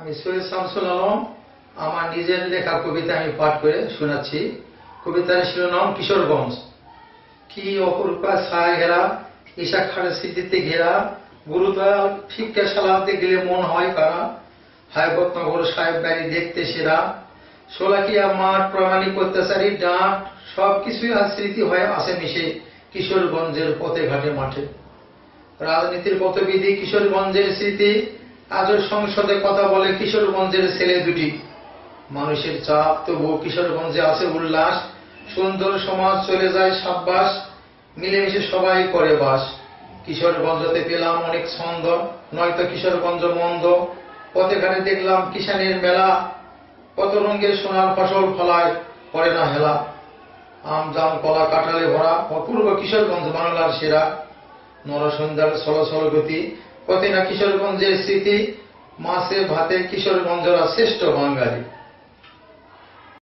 আমি সৈয়দ শামসুল আলম, আমার নিজের লেখা কবিতা আমি পাঠ করে শোনাচ্ছি। কবিতার শিরোনাম কিশোরগঞ্জ। কি অপরূপা ছায়া ঘেরা, ঈশা খাড়ের স্মৃতিতে ঘেরা, গুরুদয়াল শিক্ষা সালাতে গেলে মন হয় কারা? হায়বতনগর সাহেব বাড়ি দেখতে সেরা। সোলাকিয়া মাঠ, প্রামাণিক অত্যাচারী ডাঁট, সবকিছুই আজ স্মৃতি হয়ে আসে মিশে কিশোরগঞ্জের পথে ঘাটে মাঠে। রাজনীতির পথবিধি কিশোরগঞ্জের স্মৃতি আজও সংসদে কথা বলে কিশোরগঞ্জের ছেলে দুটি। মানুষের চাপ, তবুও কিশোরগঞ্জে আছে উল্লাস, সুন্দর সমাজ চলে যায় সাব্বাস, মিলেমিশে সবাই করে বাস। কিশোরগঞ্জতে পেলাম অনেক ছন্দ, নয়তো কিশোরগঞ্জ মন্দ। পথে ঘাটে দেখলাম কিষানের মেলা, কত রঙের সোনার ফসল ফলায়, পড়ে না হেলা। আম, জাম, কলা, কাঁঠালে ভরা অপূর্ব কিশোরগঞ্জ বাংলার সেরা। নরসন্ধ্যার সলসল গতি পথে না কিশোরগঞ্জের স্মৃতি মাছে ভাতে কিশোরগঞ্জরা শ্রেষ্ঠ বাঙালি।